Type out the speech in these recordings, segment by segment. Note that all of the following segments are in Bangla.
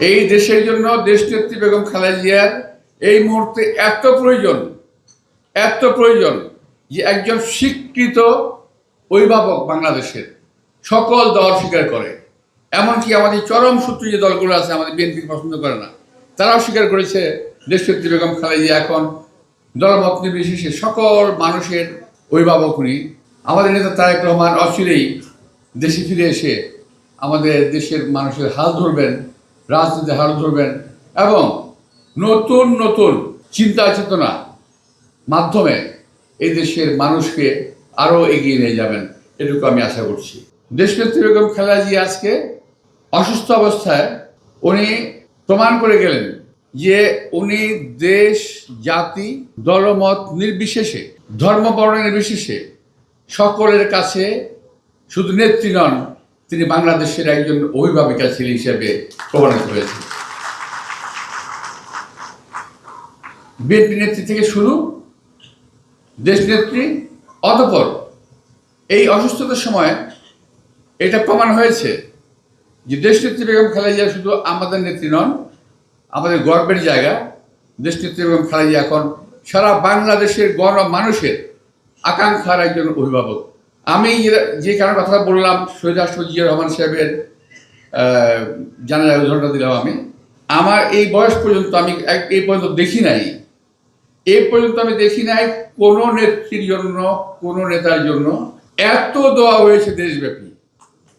এই দেশের জন্য দেশ দেশনেত্রী বেগম খালেদা জিয়ার এই মুহূর্তে এত প্রয়োজন এত প্রয়োজন যে একজন স্বীকৃত অভিভাবক বাংলাদেশের সকল দল স্বীকার করে। এমনকি আমাদের চরম সূত্র যে দলগুলো আছে, আমাদের বিএনপি পছন্দ করে না, তারাও স্বীকার করেছে দেশনেত্রী বেগম খালেদা জিয়া এখন দলমত নির্বিশেষে সকল মানুষের অভিভাবক উনি। আমাদের নেতা তারেক রহমান অচিরেই দেশে ফিরে এসে আমাদের দেশের মানুষের হাল ধরবেন। রাজনীতির হাল ধরবেন এবং নতুন নতুন চিন্তা চেতনা মাধ্যমে এই দেশের মানুষকে আরও এগিয়ে নিয়ে যাবেন, এটুকু আমি আশা করছি। দেশনেত্রী বেগম খালেদা জি আজকে অসুস্থ অবস্থায় উনি প্রমাণ করে গেলেন যে উনি দেশ, জাতি, দলমত নির্বিশেষে ধর্ম বর্ণ নির্বিশেষে সকলের কাছে শুধু নেত্রী নন তিনি বাংলাদেশের একজন অভিভাবিকা ছেলে হিসেবে প্রমাণিত হয়েছেন বিএনপি নেত্রী থেকে শুরু দেশ নেত্রী, অতপর এই অসুস্থতার সময় এটা প্রমাণ হয়েছে যে দেশ নেত্রী বেগম খালেদা জিয়া শুধু আমাদের নেত্রী নন, আমাদের গর্বের জায়গা। দেশ নেত্রী বেগম খালেদা জিয়া এখন সারা বাংলাদেশের গণ মানুষের আকাঙ্ক্ষার একজন অভিভাবক। আমি যে- কারণে কথা বললাম শহীদ রাষ্ট্রপতি জিয়া রহমান সাহেবের জানার উদাহরণটা দিলাম আমি। আমার এই বয়স পর্যন্ত আমি এই পর্যন্ত দেখি নাই। এ পর্যন্ত আমি দেখি নাই কোনো নেত্রীর জন্য, কোনো নেতার জন্য এত দোয়া হয়েছে দেশব্যাপী।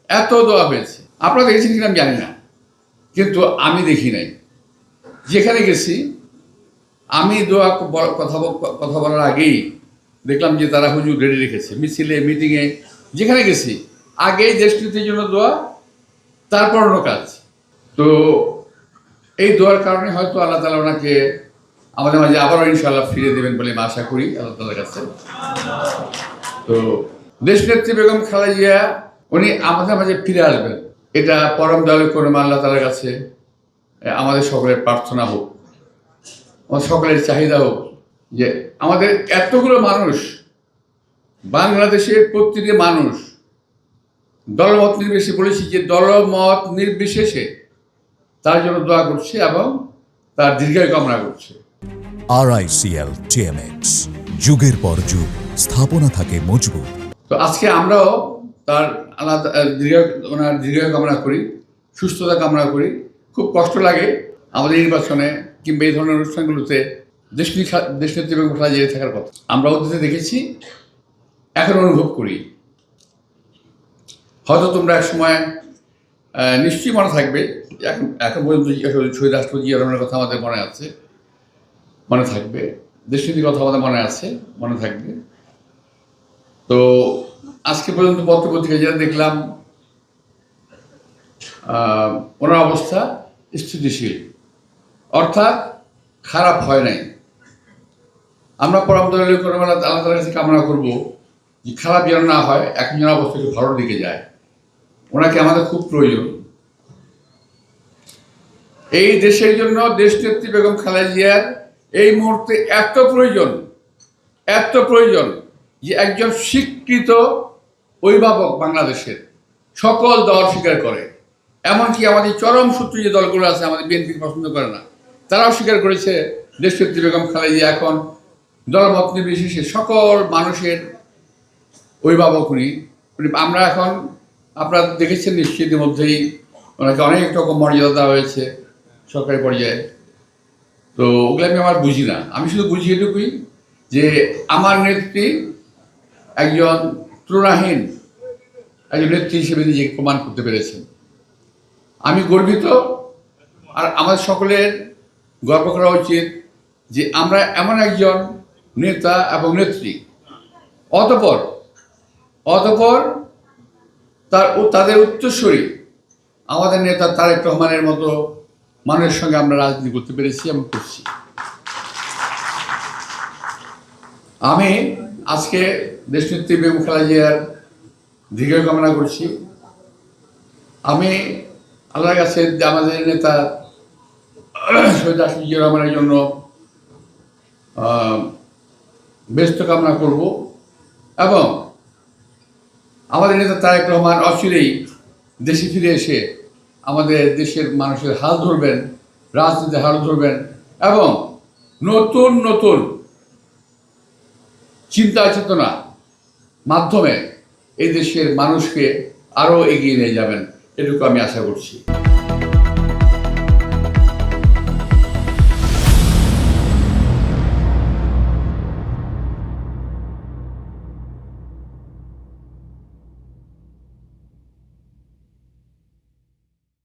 এত দোয়া হয়েছে। আপনারা দেখেছেন কিনা আমি জানি না। কিন্তু আমি দেখি নাই। যেখানে গেছি, আমি দোয়া কথা কথা বলার আগেই দেখলাম যে তারা হুজুর রেডি রেখেছে। মিছিলে মিটিংয়ে যেখানে গেছি আগেই দেশকৃতির জন্য দোয়া, তারপর অন্য কাজ। তো এই দোয়ার কারণে হয়তো আল্লাহ তালা ওনাকে আমাদের মাঝে আবারও ইনশাআল্লাহ ফিরে দেবেন বলে আমি আশা করি, আল্লাহ তালার কাছে। তো দেশনেত্রী বেগম খালেদা জিয়া উনি আমাদের মাঝে ফিরে আসবেন। এটা পরম দয়ালু করুন আল্লাহ তালার কাছে আমাদের সকলের প্রার্থনা হোক আমাদের সকলের চাহিদা হোক। যে আমাদের এতগুলো মানুষ বাংলাদেশের প্রতিটি মানুষ দলমত নির্বিশেষে বলেছি যে দলমত নির্বিশেষে তার জন্য দোয়া করছে এবং তার দীর্ঘায়ু কামনা করছে। আরআইসিএল টিএমএক্স যুগের পর যুগ স্থাপনা থাকে মজবুত। তো আজকে আমরাও তার আলাদা দীর্ঘ ওনার দীর্ঘায়ু কামনা করি সুস্থতা কামনা করি। খুব কষ্ট লাগে আমাদের নির্বাচনে কিংবা এই ধরনের অনুষ্ঠানগুলোতে দেশনী দেশনেত্রী এবং খেলা জেগে থাকার কথা। আমরা অতীতে দেখেছি এখন অনুভব করি। হয়তো তোমরা এক সময় নিশ্চয়ই মনে থাকবে, এখন এখন পর্যন্ত শহীদ রাষ্ট্রপতি কথা আমাদের মনে আছে। মনে থাকবে। দেশনীতির কথা আমাদের মনে আছে, মনে থাকবে। তো আজকে পর্যন্ত পত্রপত্রিকায় যেটা দেখলাম ওনার অবস্থা স্থিতিশীল। অর্থাৎ খারাপ হয় নাই। আমরা পরামর্শ পরমদলীয় আল্লাহ তালার কাছে কামনা করব যে খারাপ যেন না হয়, এখন যেন অবস্থা একটু ভালোর দিকে যায়। ওনাকে আমাদের খুব প্রয়োজন। এই দেশের জন্য দেশনেত্রী বেগম খালেদা জিয়ার এই মুহূর্তে এত প্রয়োজন এত প্রয়োজন যে একজন স্বীকৃত অভিভাবক বাংলাদেশের সকল দল স্বীকার করে। এমনকি আমাদের চরম সূত্র যে দলগুলো আছে, আমাদের বিএনপি পছন্দ করে না, তারাও স্বীকার করেছে দেশনেত্রী বেগম খালেদা জিয়া এখন দলমত নির্বিশেষে সকল মানুষের অভিভাবক উনি। আমরা এখন আপনারা দেখেছেন নিশ্চয়ই ইতিমধ্যেই ওনাকে অনেক রকম মর্যাদা দেওয়া হয়েছে সরকারি পর্যায়ে। তো ওগুলো আমি আমার বুঝি না। আমি শুধু বুঝি এটুকুই যে আমার নেত্রী একজন তুলনাহীন একজন নেত্রী হিসেবে নিজেকে প্রমাণ করতে পেরেছেন। আমি গর্বিত আর আমাদের সকলের গর্ব করা উচিত যে আমরা এমন একজন নেতা এবং নেত্রী। অতপর অতপর তার তাদের উত্তরস্বরী আমাদের নেতা তারেক রহমানের মতো মানুষের সঙ্গে আমরা রাজনীতি করতে পেরেছি এবং করছি। আমি আজকে দেশনেত্রী বেগম খালেদা জিয়ার দীর্ঘ কামনা করছি। আমি আল্লাহর কাছে আমাদের নেতা রাষ্ট্রপতি জিয়া রহমানের জন্য ব্যস্ত কামনা করব এবং আমাদের নেতা তারেক রহমান অচিরেই দেশে ফিরে এসে আমাদের দেশের মানুষের হাল ধরবেন রাজনীতির হাল ধরবেন এবং নতুন নতুন চিন্তা চেতনা মাধ্যমে এই দেশের মানুষকে আরও এগিয়ে নিয়ে যাবেন, এটুকু আমি আশা করছি।